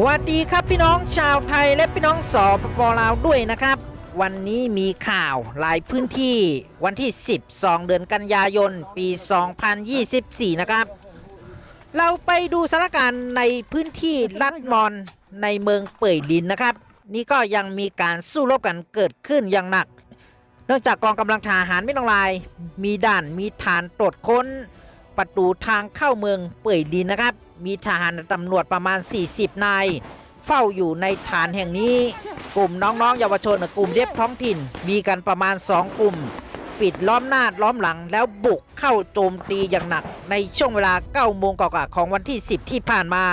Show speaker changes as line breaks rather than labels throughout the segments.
วัสดีครับพี่น้องชาวไทยและพี่น้องสปปลาวด้วยนะครับ วันนี้มีข่าวหลายพื้นที่วันที่ 12 เดือนกันยายน ปี 2024 นะครับ เราไปดูสถานการณ์ในพื้นที่ลัดมอนในเมืองเป่ยลินนะครับ นี่ก็ยังมีการสู้รบกันเกิดขึ้นอย่างหนัก เนื่องจากกองกำลังทหารไม่ต้องลาย มีด่านมีฐานตรวจค้น ประตูทางเข้าเมืองเป่ยลินนะครับ มีทหารตำรวจประมาณ 40 นาย เฝ้าอยู่ในฐานแห่งนี้ กลุ่มน้องๆเยาวชนกลุ่มเรียบท้องถิ่น มีกันประมาณ 2 กลุ่ม ปิดล้อมหน้าล้อมหลัง แล้วบุกเข้าโจมตีอย่างหนัก ในช่วงเวลา9โมงกว่าของวันที่ 10 ที่ผ่านมา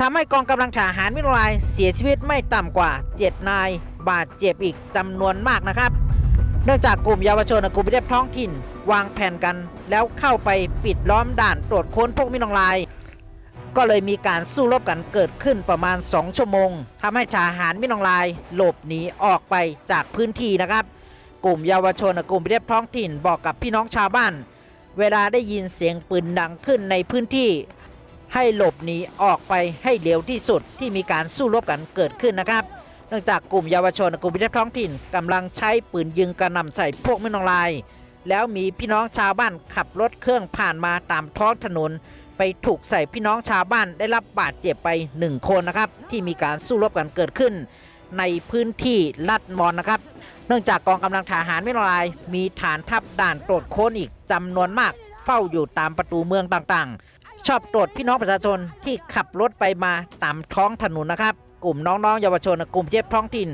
ทำให้กองกำลังทหารมิโนรายเสียชีวิตไม่ต่ำกว่า 7 นาย บาดเจ็บอีกจำนวนมากนะครับ เนื่องจากกลุ่มเยาวชนกลุ่มเรียบท้องถิ่น วางแผนกัน แล้วเข้าไปปิดล้อมด่านตรวจค้นพวกมินองลาย ก็เลยมีการสู้รบกันเกิดขึ้นประมาณ 2 ชั่วโมงทำให้ทหารมินองลายหลบหนีออกไปจากพื้นที่นะครับ กลุ่มเยาวชนกลุ่มเรียบท้องถิ่นบอกกับพี่น้องชาวบ้าน เวลาได้ยินเสียงปืนดังขึ้นในพื้นที่ ให้หลบหนีออกไปให้เร็วที่สุดที่มีการสู้รบกันเกิดขึ้นนะครับ เนื่องจากกลุ่มเยาวชนกลุ่มพิทักษ์ท้องถิ่นกำลังใช้ปืนยิงกระหน่ำใส่พวกม่นองลาย แล้วมีพี่น้องชาวบ้านขับรถเครื่องผ่านมาตามท้องถนน ไปถูกใส่พี่น้องชาวบ้านได้รับบาดเจ็บไป 1 คนนะครับ ที่มีการสู้รบกันเกิดขึ้น ในพื้นที่ลัดมอนนะครับ เนื่องจากกองกำลังทหารไม่นองลายมีฐานทัพด่านตรวจค้นอีกจำนวนมาก เฝ้าอยู่ตามประตูเมืองต่างๆ ชอบตรวจพี่น้องประชาชนที่ขับรถไปมาตามท้องถนนนะครับ กลุ่มน้องๆเยาวชนกลุ่มเย็บท้องถิ่น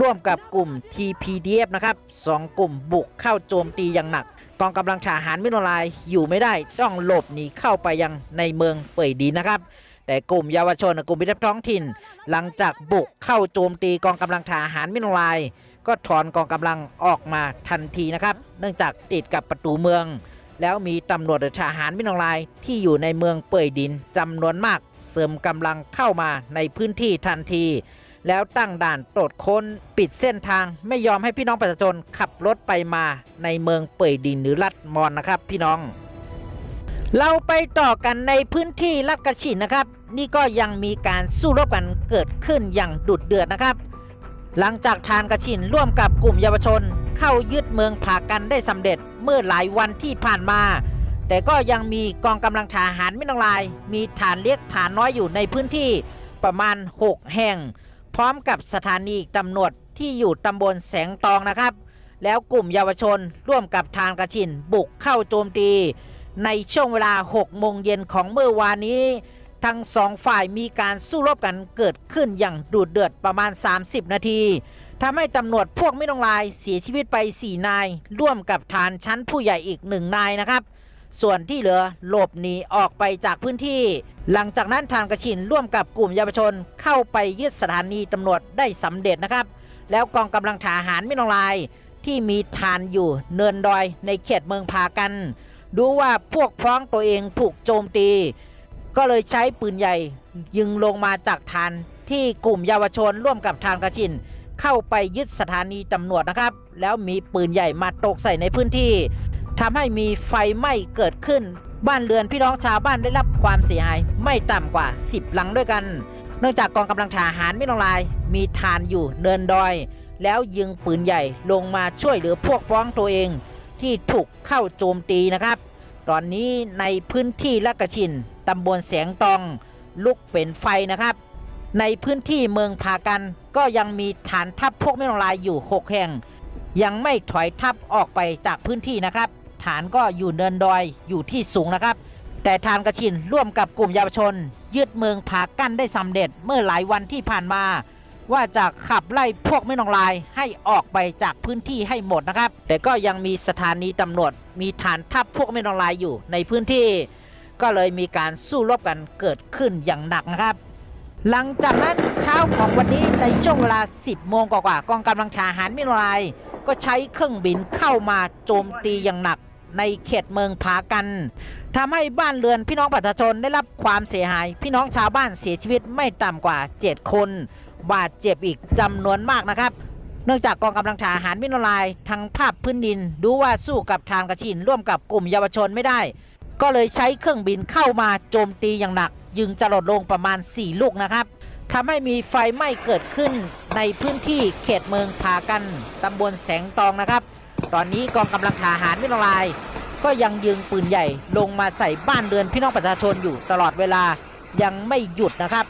ร่วมกับกลุ่ม TPDF นะครับสองกลุ่มบุกเข้าโจมตีอย่างหนัก กองกำลังทหารมิโนลายอยู่ไม่ได้ต้องหลบหนีเข้าไปยังในเมืองเป่ยดีนะครับ แต่กลุ่มเยาวชนกลุ่มพิทักษ์ท้องถิ่น หลังจากบุกเข้าโจมตีกองกำลังทหารมิโนลาย ก็ถอนกองกำลังออกมาทันทีนะครับ เนื่องจากติดกับประตูเมือง แล้วมีตำรวจทหารมิโนลายที่อยู่ในเมืองเป่ยดินจำนวนมาก เสริมกำลังเข้ามาในพื้นที่ทันที แล้วตั้งด่านตรวจค้นปิดเส้นทางไม่ยอมให้พี่น้องประชาชนขับรถไปมาในเมืองเป่ยดินหรือลัดมอนนะครับ พี่น้อง เราไปต่อกันในพื้นที่ลัดกระชินนะครับ นี่ก็ยังมีการสู้รบกันเกิดขึ้นอย่างดุดเดือดนะครับ หลังจากทานกระชินร่วมกับกลุ่มเยาวชน เข้ายึดเมืองผากันได้สำเร็จเมื่อหลายวันที่ผ่านมาแต่ก็ยังมีกองกำลังทหารไม่ต้องลาย มีฐานเล็กฐานน้อยอยู่ในพื้นที่ประมาณ 6 แห่ง พร้อมกับสถานีตำรวจที่อยู่ตำบลแสงตองนะครับ แล้วกลุ่มเยาวชนร่วมกับทานกระชินบุกเข้าโจมตี ในช่วงเวลา 6 โมงเย็นของเมื่อวานนี้ ทั้งสองฝ่ายมีการสู้รบกันเกิดขึ้นอย่างดุเดือดประมาณ 30 นาทีทำให้ตำรวจพวกไม่ต้องลายเสียชีวิตไป 4 นาย ร่วมกับฐานชั้นผู้ใหญ่อีกหนึ่งนายนะครับ ส่วนที่เหลือหลบหนีออกไปจากพื้นที่ หลังจากนั้นทางกระชินร่วมกับกลุ่มเยาวชนเข้าไปยึดสถานีตำรวจได้สำเร็จนะครับ แล้วกองกำลังทหารไม่ต้องลาย ที่มีฐานอยู่เนินดอยในเขตเมืองพากัน ดูว่าพวกพ้องตัวเองถูกโจมตี ก็เลยใช้ปืนใหญ่ ยิงลงมาจากฐานที่กลุ่มเยาวชนร่วมกับทางกระชินเข้าไปยึดสถานีตำรวจนะครับ แล้วมีปืนใหญ่มาตกใส่ในพื้นที่ทำให้มีไฟไหม้เกิดขึ้น บ้านเรือนพี่น้องชาวบ้านได้รับความเสียหายไม่ต่ำกว่า 10 หลังด้วยกัน เนื่องจากกองกำลังทหารไม่ลงลาย มีฐานอยู่เนินดอย แล้วยิงปืนใหญ่ลงมาช่วยเหลือพวกพ้องตัวเอง ที่ถูกเข้าโจมตีนะครับ ตอนนี้ในพื้นที่ละกะชินตำบลแสงตอง ลุกเป็นไฟนะครับ ในพื้นที่เมืองพากันก็ยังมีฐานทัพพวกไม่ลงลายอยู่ 6 แห่ง ยังไม่ถอยทัพออกไปจากพื้นที่นะครับ ฐานก็อยู่เนินดอยอยู่ที่สูงนะครับ แต่ทานกระชินร่วมกับกลุ่มเยาวชน ยึดเมืองผากั้นได้สำเร็จเมื่อหลายวันที่ผ่านมา ว่าจะขับไล่พวกไม่นองลายให้ออกไปจากพื้นที่ให้หมดนะครับ แต่ก็ยังมีสถานีตำรวจมีฐานทัพพวกไม่นองลายอยู่ในพื้นที่ ก็เลยมีการสู้รบกันเกิดขึ้นอย่างหนักนะครับหลังจากนั้นเช้าของวันนี้ในช่วงเวลา 10 โมงกว่าๆกองกำลังทหารมิโนราย ก็ใช้เครื่องบินเข้ามาโจมตีอย่างหนัก ในเขตเมืองผากันทำให้บ้านเรือนพี่น้องประชาชนได้รับความเสียหาย พี่น้องชาวบ้านเสียชีวิตไม่ต่ำกว่า 7 คน บาดเจ็บอีกจำนวนมากนะครับ เนื่องจากกองกำลังทหารมิโนรายทางภาพพื้นดินดูว่าสู้กับทางกระชินร่วมกับกลุ่มเยาวชนไม่ได้ ก็เลยใช้เครื่องบินเข้ามาโจมตีอย่างหนัก ยิงจรดลงประมาณ 4 ลูกนะครับทำให้มีไฟไหม้เกิดขึ้นในพื้นที่เขตเมืองพากันตำบลแสงตองนะครับ ตอนนี้กองกำลังทหารมิตรลาย ก็ยังยิงปืนใหญ่ลงมาใส่บ้านเรือนพี่น้องประชาชนอยู่ตลอดเวลายังไม่หยุดนะครับ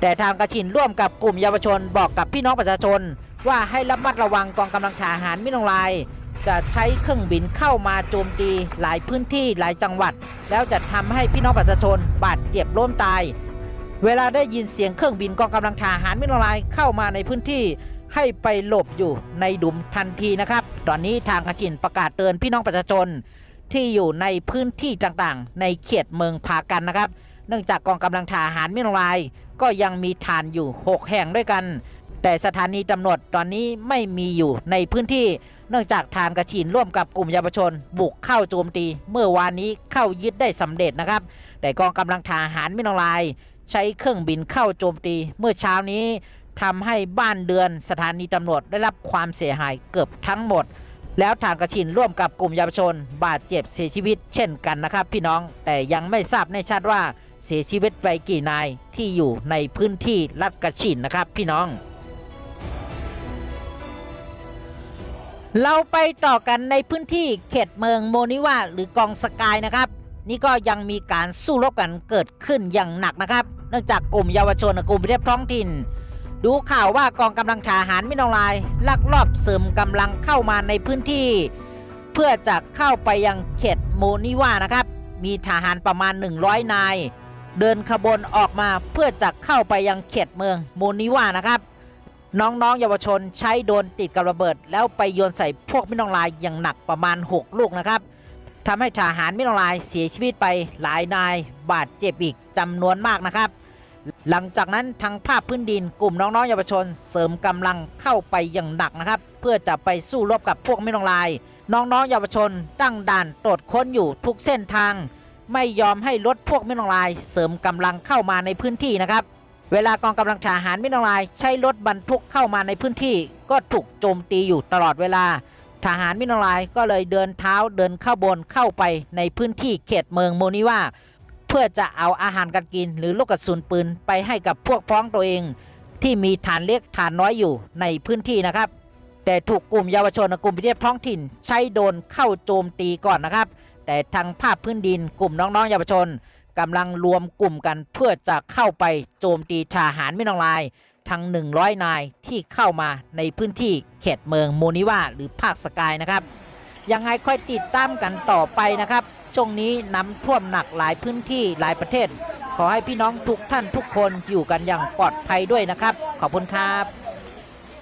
แต่ทางกระชินร่วมกับกลุ่มเยาวชนบอกกับพี่น้องประชาชน ว่าให้ระมัดระวังกองกำลังทหารมิตรลาย จะใช้เครื่องบินเข้ามาโจมตีหลายพื้นที่หลายจังหวัด แล้วจะทำให้พี่น้องประชาชนบาดเจ็บล้มตาย เวลาได้ยินเสียงเครื่องบินกองกำลังทหารมิตรลายเข้ามาในพื้นที่ ให้ไปหลบอยู่ในดุมทันทีนะครับ ตอนนี้ทางกระชินประกาศเตือนพี่น้องประชาชน ที่อยู่ในพื้นที่ต่างๆ ในเขตเมืองพากันนะครับ เนื่องจากกองกำลังทหารมิตรลาย ก็ยังมีฐานอยู่ 6 แห่งด้วยกัน แต่สถานีตำรวจตอนนี้ไม่มีอยู่ในพื้นที่ เนื่องจากทานกระชินร่วมกับกลุ่มเยาวชน บุกเข้าโจมตี เมื่อวานนี้เข้ายึดได้สำเร็จนะครับ แต่กองกำลังทหารมิตรลาย ใช้เครื่องบินเข้าโจมตี เมื่อเช้านี้ ทำให้บ้านเดือนสถานีตำรวจได้รับความเสียหายเกือบทั้งหมด แล้วทางกระชินร่วมกับกลุ่มเยาวชน บาดเจ็บเสียชีวิต เช่นกันนะครับ พี่น้องแต่ยังไม่ทราบแน่ชัดว่าเสียชีวิตไปกี่นายที่อยู่ในพื้นที่รัฐกระชินนะครับ พี่น้อง เราไปต่อกันในพื้นที่เขตเมืองโมนิวาหรือกองสกายนะครับ นี่ก็ยังมีการสู้รบกันเกิดขึ้นอย่างหนักนะครับ เนื่องจากกลุ่มเยาวชนกับกลุ่มเรียบท้องถิ่น ดูข่าวว่ากองกำลังทหารมินองลาย ลักลอบเสริมกำลังเข้ามาในพื้นที่ เพื่อจะเข้าไปยังเขตโมนิวานะครับ มีทหารประมาณ 100 นาย เดินขบวนออกมาเพื่อจะเข้าไปยังเขตเมืองโมนิวานะครับ น้องๆเยาวชนใช้โดนติดกับระเบิด แล้วไปโยนใส่พวกมินองลายอย่างหนักประมาณ 6 ลูกนะครับทำให้ทหารมินองลายเสียชีวิตไปหลายนายบาดเจ็บอีกจำนวนมากนะครับ หลังจากนั้นทางภาคพื้นดินกลุ่มน้องๆเยาวชน เสริมกำลังเข้าไปอย่างหนักนะครับ เพื่อจะไปสู้รบกับพวกไมินองลาย น้องๆเยาวชนตั้งด่านตรวจค้นอยู่ทุกเส้นทาง ไม่ยอมให้รถพวกไมินองลาย เสริมกำลังเข้ามาในพื้นที่นะครับ เวลากองกำลังทหารไมินองลาย ใช้รถบรรทุกเข้ามาในพื้นที่ ก็ถูกโจมตีอยู่ตลอดเวลา ทหารมินองลายก็เลยเดินเท้าเดินเข้าบนเข้าไปในพื้นที่เขตเมืองโมนิว่า เพื่อจะเอาอาหารการกินหรือลูกกระสุนปืนไปให้กับพวกพ้องตัวเอง ที่มีฐานเล็กฐานน้อยอยู่ในพื้นที่นะครับ แต่ถูกกลุ่มเยาวชนกลุ่มพิเทพท้องถิ่น ใช้โดนเข้าโจมตีก่อนนะครับ แต่ทางภาคพื้นดินกลุ่มน้องๆเยาวชนกำลังรวมกลุ่มกันเพื่อจะเข้าไปโจมตีทหารไม่นองลายทั้ง 100 นายที่เข้ามาในพื้นที่เขตเมืองโมนิวาหรือภาคสกายนะครับยังไงค่อยติดตามกันต่อไปนะครับ ช่วงนี้น้ำท่วมหนักหลายพื้นที่หลายประเทศ ขอให้พี่น้องทุกท่านทุกคนอยู่กันอย่างปลอดภัยด้วยนะครับ ขอบคุณครับ